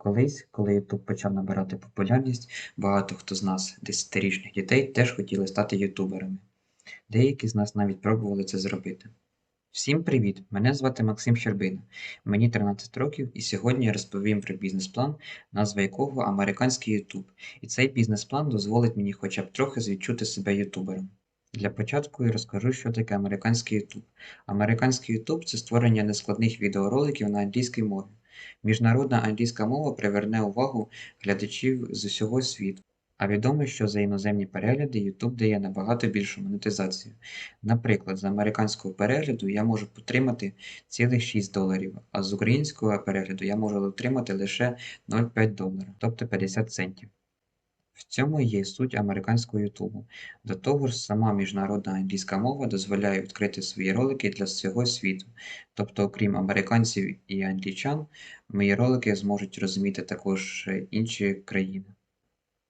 Колись, коли YouTube почав набирати популярність, багато хто з нас, десятирічних дітей, теж хотіли стати ютуберами. Деякі з нас навіть пробували це зробити. Всім привіт! Мене звати Максим Щербина. Мені 13 років, і сьогодні я розповім про бізнес-план, назва якого американський YouTube. І цей бізнес-план дозволить мені хоча б трохи відчути себе ютубером. Для початку я розкажу, що таке американський YouTube. Американський YouTube це створення нескладних відеороликів на англійській мові. Міжнародна англійська мова приверне увагу глядачів з усього світу. А відомо, що за іноземні перегляди YouTube дає набагато більшу монетизацію. Наприклад, з американського перегляду я можу отримати цілих 6 доларів, а з українського перегляду я можу отримати лише 0,5 долара, тобто 50 центів. В цьому є суть американського Ютубу. До того ж, сама міжнародна англійська мова дозволяє відкрити свої ролики для всього світу. Тобто, окрім американців і англічан, мої ролики зможуть розуміти також інші країни.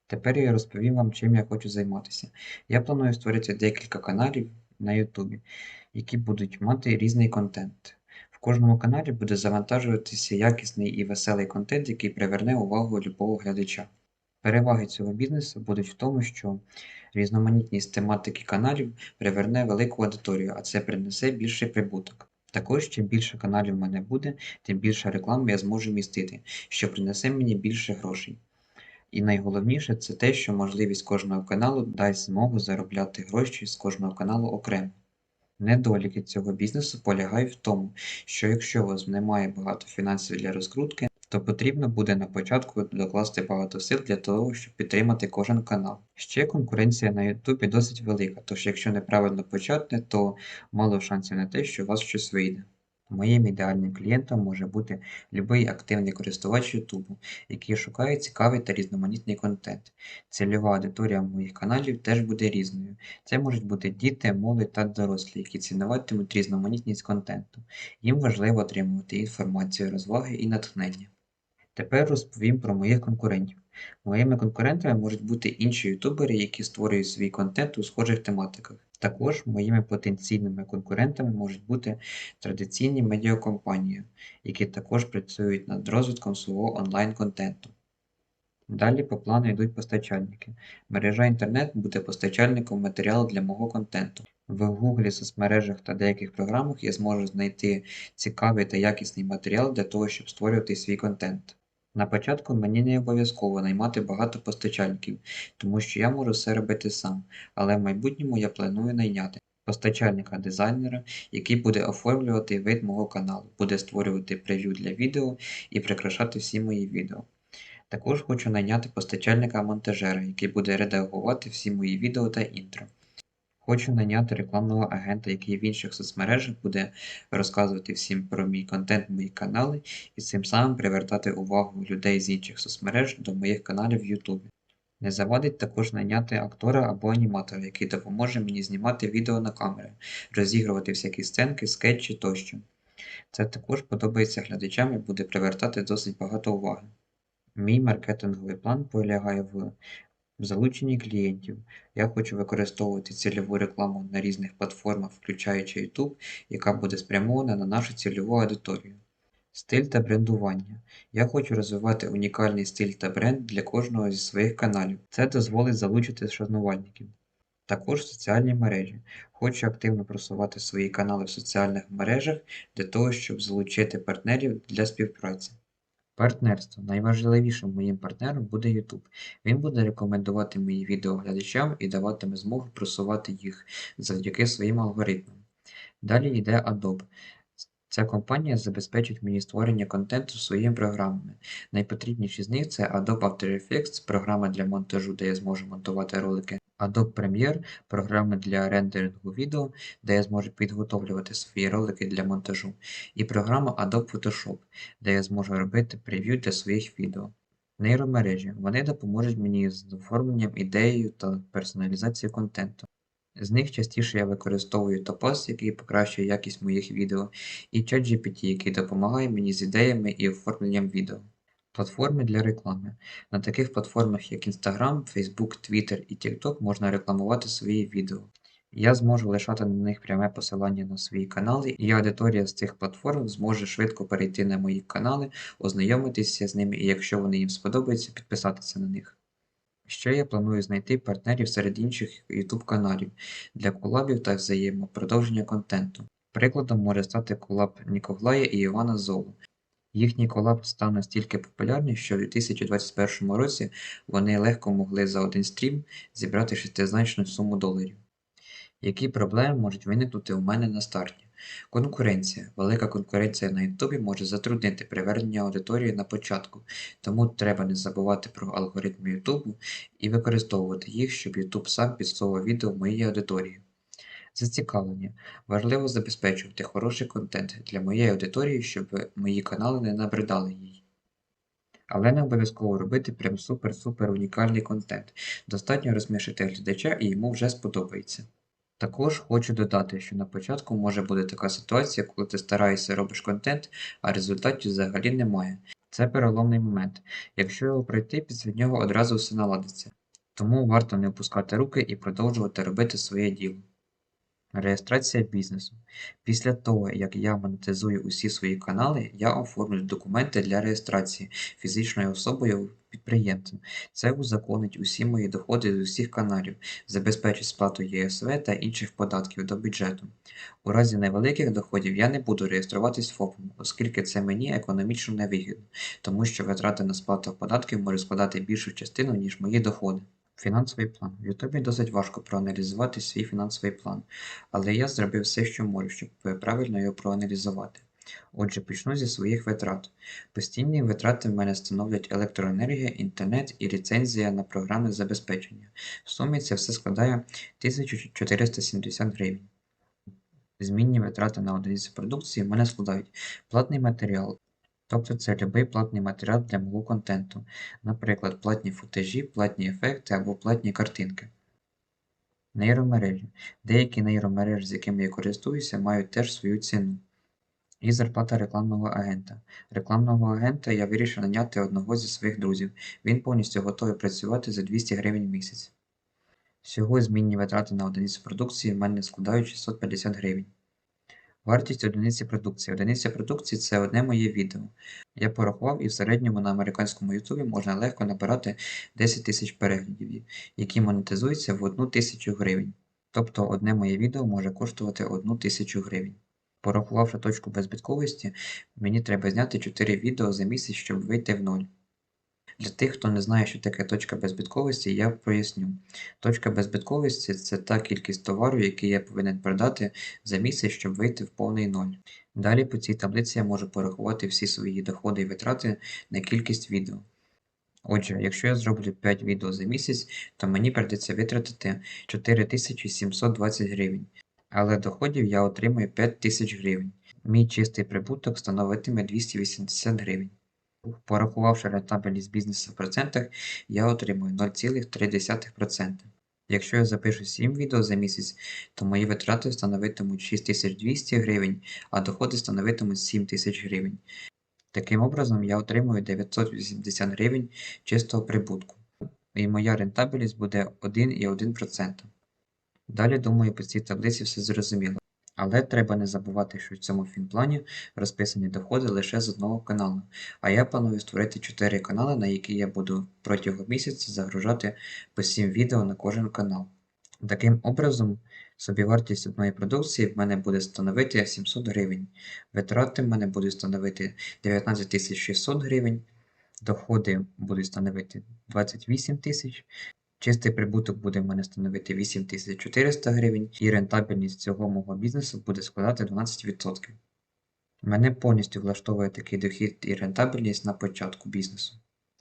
Тепер я розповім вам, чим я хочу займатися. Я планую створити декілька каналів на Ютубі, які будуть мати різний контент. В кожному каналі буде завантажуватися якісний і веселий контент, який приверне увагу любого глядача. Переваги цього бізнесу будуть в тому, що різноманітність тематики каналів приверне велику аудиторію, а це принесе більший прибуток. Також, чим більше каналів в мене буде, тим більше реклами я зможу містити, що принесе мені більше грошей. І найголовніше це те, що можливість кожного каналу дасть змогу заробляти гроші з кожного каналу окремо. Недоліки цього бізнесу полягають в тому, що якщо у вас немає багато фінансів для розкрутки, то потрібно буде на початку докласти багато сил для того, щоб підтримати кожен канал. Ще конкуренція на Ютубі досить велика, тож якщо неправильно почати, то мало шансів на те, що у вас щось вийде. Моїм ідеальним клієнтом може бути будь-який активний користувач Ютубу, який шукає цікавий та різноманітний контент. Цільова аудиторія моїх каналів теж буде різною. Це можуть бути діти, молодь та дорослі, які цінуватимуть різноманітність контенту. Їм важливо отримувати інформацію, розваги і натхнення. Тепер розповім про моїх конкурентів. Моїми конкурентами можуть бути інші ютубери, які створюють свій контент у схожих тематиках. Також моїми потенційними конкурентами можуть бути традиційні медіакомпанії, які також працюють над розвитком свого онлайн-контенту. Далі по плану йдуть постачальники. Мережа інтернет буде постачальником матеріалу для мого контенту. В Google, соцмережах та деяких програмах я зможу знайти цікавий та якісний матеріал для того, щоб створювати свій контент. На початку мені не обов'язково наймати багато постачальників, тому що я можу все робити сам, але в майбутньому я планую найняти постачальника-дизайнера, який буде оформлювати вид мого каналу, буде створювати прев'ю для відео і прикрашати всі мої відео. Також хочу найняти постачальника-монтажера, який буде редагувати всі мої відео та інтро. Хочу найняти рекламного агента, який в інших соцмережах буде розказувати всім про мій контент, мої канали, і цим самим привертати увагу людей з інших соцмереж до моїх каналів в Ютубі. Не завадить також найняти актора або аніматора, який допоможе мені знімати відео на камери, розігрувати всякі сценки, скетчі тощо. Це також подобається глядачам і буде привертати досить багато уваги. Мій маркетинговий план полягає в залученні клієнтів. Я хочу використовувати цільову рекламу на різних платформах, включаючи YouTube, яка буде спрямована на нашу цільову аудиторію. Стиль та брендування. Я хочу розвивати унікальний стиль та бренд для кожного зі своїх каналів. Це дозволить залучити шанувальників. Також соціальні мережі. Хочу активно просувати свої канали в соціальних мережах для того, щоб залучити партнерів для співпраці. Партнерство. Найважливішим моїм партнером буде YouTube. Він буде рекомендувати мої відео глядачам і даватиме змогу просувати їх завдяки своїм алгоритмам. Далі йде Adobe. Ця компанія забезпечить мені створення контенту своїми програмами. Найпотрібніші з них це Adobe After Effects, програма для монтажу, де я зможу монтувати ролики, Adobe Premiere, програма для рендерингу відео, де я зможу підготовлювати свої ролики для монтажу, і програма Adobe Photoshop, де я зможу робити прев'ю для своїх відео. Нейромережі. Вони допоможуть мені з оформленням ідеєю та персоналізацією контенту. З них частіше я використовую Topaz, який покращує якість моїх відео, і ChatGPT, який допомагає мені з ідеями і оформленням відео. Платформи для реклами. На таких платформах, як Instagram, Facebook, Twitter і TikTok можна рекламувати свої відео. Я зможу лишати на них пряме посилання на свої канали, і аудиторія з цих платформ зможе швидко перейти на мої канали, ознайомитися з ними і, якщо вони їм сподобаються, підписатися на них. Ще я планую знайти партнерів серед інших YouTube каналів для колабів та взаємопродовження контенту. Прикладом може стати колаб Ніколая і Івана Золу. Їхній колаб став настільки популярний, що в 2021 році вони легко могли за один стрім зібрати шестизначну суму доларів. Які проблеми можуть виникнути у мене на старті? Конкуренція. Велика конкуренція на Ютубі може затруднити привернення аудиторії на початку, тому треба не забувати про алгоритми Ютубу і використовувати їх, щоб Ютуб сам підсовував відео моїй аудиторії. Зацікавлення. Важливо забезпечувати хороший контент для моєї аудиторії, щоб мої канали не набридали їй. Але не обов'язково робити прям супер-супер унікальний контент. Достатньо розсмішити глядача і йому вже сподобається. Також хочу додати, що на початку може бути така ситуація, коли ти стараєшся робиш контент, а результатів взагалі немає. Це переломний момент. Якщо його пройти, після нього одразу все наладиться. Тому варто не опускати руки і продовжувати робити своє діло. Реєстрація бізнесу. Після того, як я монетизую усі свої канали, я оформлю документи для реєстрації фізичною особою підприємцем. Це узаконить усі мої доходи з усіх каналів, забезпечить сплату ЄСВ та інших податків до бюджету. У разі невеликих доходів я не буду реєструватись ФОПом, оскільки це мені економічно невигідно, тому що витрати на сплату податків можуть складати більшу частину, ніж мої доходи. Фінансовий план. В Ютубі досить важко проаналізувати свій фінансовий план, але я зробив все, що можу, щоб правильно його проаналізувати. Отже, почну зі своїх витрат. Постійні витрати в мене становлять електроенергія, інтернет і ліцензія на програмне забезпечення. В сумі це все складає 1470 гривень. Змінні витрати на одиниці продукції в мене складають платний матеріал, тобто це любий платний матеріал для мого контенту, наприклад, платні футажі, платні ефекти або платні картинки. Нейромережі. Деякі нейромережі, з якими я користуюся, мають теж свою ціну. І зарплата рекламного агента. Рекламного агента я вирішив наняти одного зі своїх друзів. Він повністю готовий працювати за 200 гривень в місяць. Всього змінні витрати на одиницю продукції в мене складають 650 гривень. Вартість одиниці продукції. Одиниця продукції це одне моє відео. Я порахував і в середньому на американському ютубі можна легко набирати 10 тисяч переглядів, які монетизуються в 1 тисячу гривень. Тобто одне моє відео може коштувати 1 тисячу гривень. Порахувавши точку беззбитковості, мені треба зняти 4 відео за місяць, щоб вийти в ноль. Для тих, хто не знає, що таке точка беззбитковості, я поясню. Точка беззбитковості – це та кількість товару, який я повинен продати за місяць, щоб вийти в повний ноль. Далі по цій таблиці я можу порахувати всі свої доходи і витрати на кількість відео. Отже, якщо я зроблю 5 відео за місяць, то мені прийдеться витратити 4720 гривень, але доходів я отримую 5000 гривень. Мій чистий прибуток становитиме 280 гривень. Порахувавши рентабельність бізнесу в процентах, я отримую 0,3%. Якщо я запишу 7 відео за місяць, то мої витрати становитимуть 6200 гривень, а доходи становитимуть 7000 гривень. Таким образом, я отримую 980 гривень чистого прибутку, і моя рентабельність буде 1,1%. Далі, думаю, по цій таблиці все зрозуміло. Але треба не забувати, що в цьому фінплані розписані доходи лише з одного каналу, а я планую створити 4 канали, на які я буду протягом місяця загружати по 7 відео на кожен канал. Таким образом, собівартість одної продукції в мене буде становити 700 гривень, витрати в мене будуть становити 19 600 гривень, доходи будуть становити 28 тисяч, Чистий прибуток буде в мене становити 8400 гривень, і рентабельність цього мого бізнесу буде складати 12%. Мене повністю влаштовує такий дохід і рентабельність на початку бізнесу.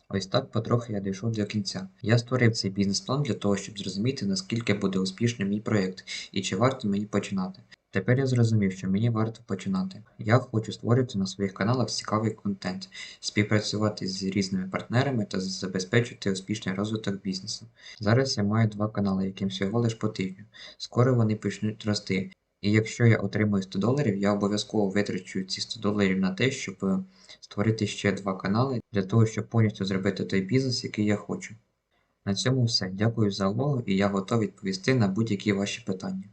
Ось так потрохи я дійшов до кінця. Я створив цей бізнес-план для того, щоб зрозуміти, наскільки буде успішним мій проєкт і чи варто мені починати. Тепер я зрозумів, що мені варто починати. Я хочу створювати на своїх каналах цікавий контент, співпрацювати з різними партнерами та забезпечити успішний розвиток бізнесу. Зараз я маю два канали, яким всього лиш потрібно. Скоро вони почнуть рости. І якщо я отримую 100 доларів, я обов'язково витрачу ці 100 доларів на те, щоб е, створити ще два канали для того, щоб повністю зробити той бізнес, який я хочу. На цьому все. Дякую за увагу і я готовий відповісти на будь-які ваші питання.